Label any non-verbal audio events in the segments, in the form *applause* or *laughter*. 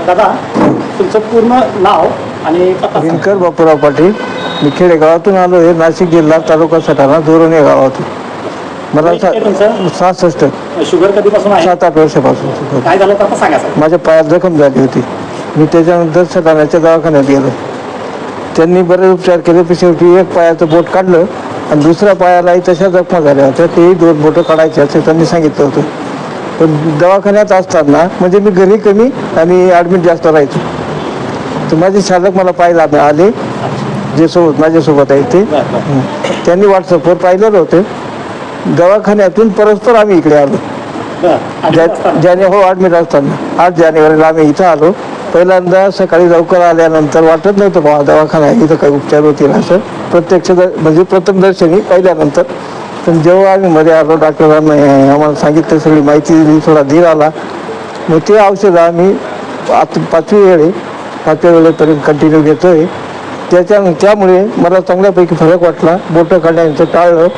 दादा तुमचं पूर्ण नाव आणि. दिनकर बापूराव पाटील. मी खेडेगावातून आलो आहे नाशिक जिल्हा तालुका सटाणा दोरण या गावातून. मला वय किती आहे तुमचं? सा- सहासष्ट. शुगर कधीपासून आहे? सात आठ वर्षापासून. काय झालं? तर आता सांगा सर. माझ्या पायात जखम झाली होती. मी त्याच्यानंतर सटाण्याच्या दवाखान्यात गेलो. त्यांनी बरेच उपचार केले. पण शेवटी एक पायाचं बोट काढलं आणि दुसऱ्या पायालाही तशा जखमा झाल्या होत्या. तेही दोन बोटं काढायचे असं त्यांनी सांगितलं होतं. पण दवाखान्यात असताना म्हणजे मी घरी कमी आणि ॲडमिट जास्त राहायचो. तर माझे शालक मला पाहायला आले जे सोबत माझ्यासोबत आहे ते. त्यांनी व्हॉट्सअपवर पाहिलेलं होतं. दवाखान्यातून परस्पर आम्ही इकडे आलो. ज्या ज्याने हो ॲडमिट असताना. आठ जानेवारीला आम्ही इथं आलो. पहिल्यांदा सकाळी लवकर आल्यानंतर वाटत नव्हतं बाबा दवाखाना इथं काही उपचार होतील असं. प्रत्यक्ष द- म्हणजे प्रथम दर्शनी पाहिल्यानंतर. पण जेव्हा आम्ही मध्ये आलो डॉक्टरांना आम्हाला सांगितलं सगळी माहिती दिली थोडा धीर आला. मग ते औषधं आम्ही आता पाचवी वेळे पाचव्या वेळेपर्यंत कंटिन्यू घेतोय. त्याच्या त्यामुळे मला चांगल्यापैकी फरक वाटला. बोटं काढल्यानंतर टाळलं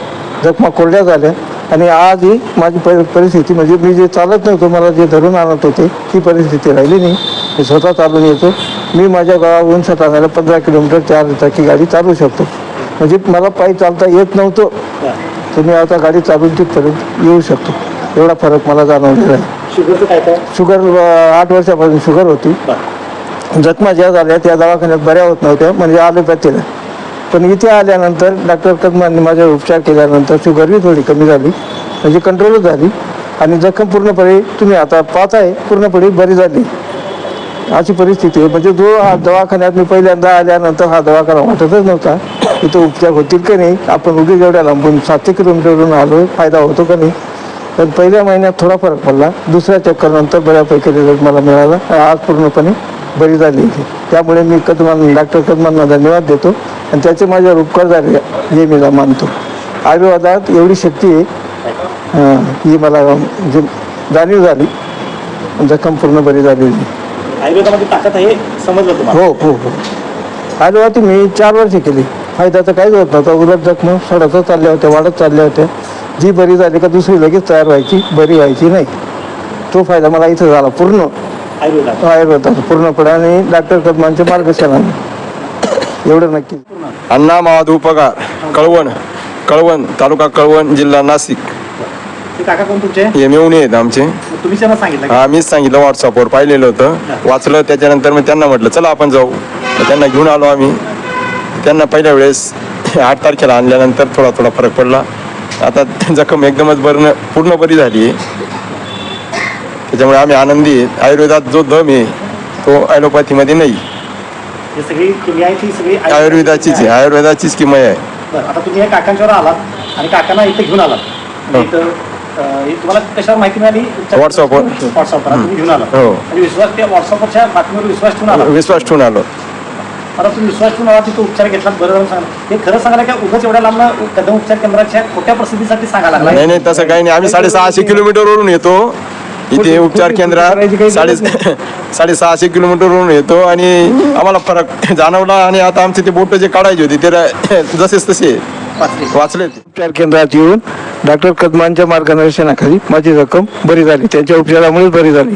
जखमा कोरड्या झाल्या. आणि आजही माझी परि परिस्थिती म्हणजे मी जे चालत नव्हतो मला जे धरून आणत होते ती परिस्थिती राहिली नाही. मी स्वतः चालून येतो. मी माझ्या गावावरून सटाण्याला पंधरा किलोमीटर चार चाकी गाडी चालवू शकतो. म्हणजे मला पायी चालता येत नव्हतं. तर मी आता गाडी चालून तिथपर्यंत येऊ शकतो. एवढा फरक मला जाणवलेला आहे. शुगरचं काय काय? शुगर अं, आठ वर्षापासून शुगर होती. जखमा ज्या झाल्या त्या दवाखान्यात बऱ्या होत नव्हत्या म्हणजे ॲलोपॅथीला. पण इथे आल्यानंतर डॉक्टर कदमांनी माझ्यावर उपचार केल्यानंतर शुगरही थोडी कमी झाली म्हणजे कंट्रोलच झाली. आणि जखम पूर्णपणे तुम्ही आता पाहताय पूर्णपणे बरी झाली. अशी परिस्थिती आहे. म्हणजे जो हा दवाखान्यात मी पहिल्यांदा आल्यानंतर हा दवाखाना वाटतच नव्हता. इथं उपचार होतील का नाही? आपण उगी जेवढ्या लांबून सातशे किलोमीटरवरून आलो फायदा होतो का नाही? पण पहिल्या महिन्यात थोडा फरक पडला. दुसऱ्या चक्करनंतर बऱ्यापैकी रिझल्ट मला मिळाला. आज पूर्णपणे बरी झाली त्यामुळे मी कदमान डॉक्टर कदमांना धन्यवाद देतो. आणि त्याचे माझ्यावर उपकार झाले हे मी मानतो. आयुर्वेदात एवढी शक्ती आहे. ही मला जाणीव झाली. जखम पूर्ण बरी झालेली आयुर्वेदामध्ये ताकद आहे समजलं हो हो हो. आयुर्वेदी मी चार वर्ष केली. फायदा तर काहीच होत नव्हता? उलट जखम सडतच चालल्या होत्या वाढत चालल्या होत्या जी बरी झाली का दुसरी लगेच तयार व्हायची बरी व्हायची नाही. तो फायदा मला इथं झाला पूर्ण. आयुर्वेदात. आयुर्वेदाचा पूर्णपणे आणि डॉक्टर कदमांच्या मार्गदर्शनाने एवढं नक्की. अण्णा महादेव पगार कळवण कळवण तालुका कळवण जिल्हा नाशिक. ते काका कोण तुमचे? हे मेवणी आहेत आमचे? हा मीच सांगितलं व्हॉट्सअपवर पाहिलेलं होतं. वाचलं त्याच्यानंतर मग त्यांना म्हटलं चला आपण जाऊ. त्यांना घेऊन आलो आम्ही. त्यांना पहिल्या वेळेस आठ तारखेला आणल्यानंतर थोडा थोडा फरक पडला. आता जखम एकदमच बरं पूर्ण बरी झाली आहे. त्याच्यामुळे आम्ही आनंदी आहेत आयुर्वेदात जो दम आहे तो ॲलोपॅथीमध्ये नाही. आयुर्वेदाचीच आहे. आयुर्वेदाचीच किमय आहे. आता तुम्ही या काकांच्यावर आलात आणि काकांना इथे घेऊन आलात. म्हणजे इथं हे तुम्हाला कशावर माहिती मिळाली? व्हॉट्सअपवर. व्हॉट्सअपवर तुम्ही घेऊन आला हो. आणि विश्वास त्या व्हॉट्सअपवरच्या बातमीवर विश्वास ठेवून आला विश्वास ठेवून आलो. आता तुम्ही विश्वास ठेवून आला तिथं उपचार घेतला बरं झालं सांगा. हे खरं सांगायला का उगाच एवढ्या लांब कदम उपचार केंद्राच्या खोट्या प्रसिद्धीसाठी सांगायला लागला नाही नाही तसं काही नाही. आम्ही साडेसहाशे किलोमीटरवरून येतो. इथे उपचार केंद्रात साडे *laughs* साडेसहाशे किलोमीटरवरून येतो आणि आम्हाला फरक जाणवला आणि आता आमचे ते बोट जे काढायचे होते ते *laughs* जसेच तसे. वाचले. उपचार केंद्रात येऊन डॉक्टर कदमांच्या मार्गदर्शनाखाली माझी रक्कम बरी झाली. त्यांच्या उपचारामुळेच बरी झाली.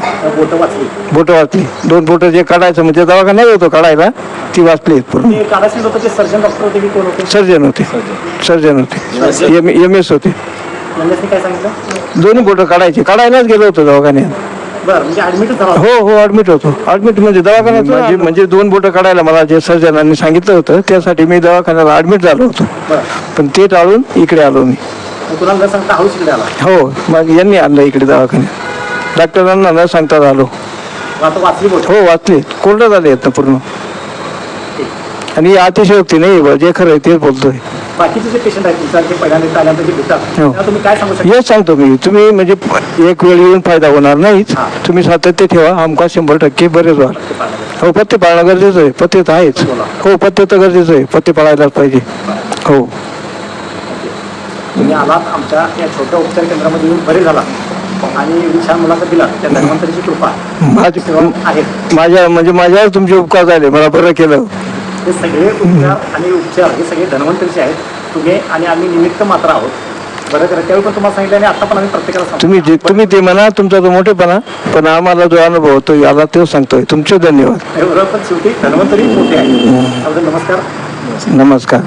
बोट वाचली. दोन बोटं जे काढायचं म्हणजे दवाखान्यात होतो काढायला ती वाचली सर्जन डॉक्टर होते सर्जन होते एम एस होते? दोन्ही बोटं काढायचे. काढायलाच गेलो होतो दवाखान्यात. बरं म्हणजे झाला हो हो ऍडमिट होतो. ऍडमिट म्हणजे दवाखान्यात म्हणजे म्हणजे दोन बोटं काढायला मला जे सर्जनांनी सांगितलं होतं त्यासाठी मी दवाखान्यात ऍडमिट झालो होतो. पण ते टाळून इकडे आलो मी. मग तुला न सांगता हळूच इकडे आला. हो मग यांनी आणलं इकडे दवाखान्यात. डॉक्टरांना न सांगता आलो आता वाचली हो वाचले. कोरडं झाले आहेत ना पूर्ण. आणि ही अतिशयोक्ती नाही बा, जे खरं आहे तेच बोलतोय. बाकीचे जे पेशंट आहेत तुमच्या जे पहिल्यांदा आल्यानंतर जे भेटतात हो. त्यांना तुम्ही काय सांगू शकता? हेच सांगतो मी. तुम्ही म्हणजे एक वेळ येऊन फायदा होणार नाहीच. तुम्ही सातत्य ठेवा. आमका शंभर टक्के बरेच व्हाल हो पत्ते पाळणं गरजेचं आहे. पत्ते तर आहेच. हो पत्ते तर गरजेचं आहे. पत्ते पाळायलाच पाहिजे. हो. तुम्ही आलात आमच्या या छोट्या उपचार केंद्रामध्ये येऊन बरे झाला आणि छान मुलाखत दिला त्या धन्वंतरीची कृपा. माझी माझ्या म्हणजे माझ्यावर तुमचे उपकार झाले. मला बरं केलं. हे सगळे उपचार आणि उपचार हे सगळे धन्वंतरीचे आहेत. तुम्ही आणि आम्ही निमित्त मात्र आहोत. बरं करा त्यावेळी पण तुम्हाला सांगितलं आणि आता पण आम्ही प्रत्येकाला तुम्ही जे तुम्ही ते म्हणा तुमचा तो मोठेपणा पण आम्हाला जो अनुभव तो आला तो सांगतोय. तुमचे धन्यवाद. पण शेवटी धन्वंतरी मोठे आहे नमस्कार. नमस्कार.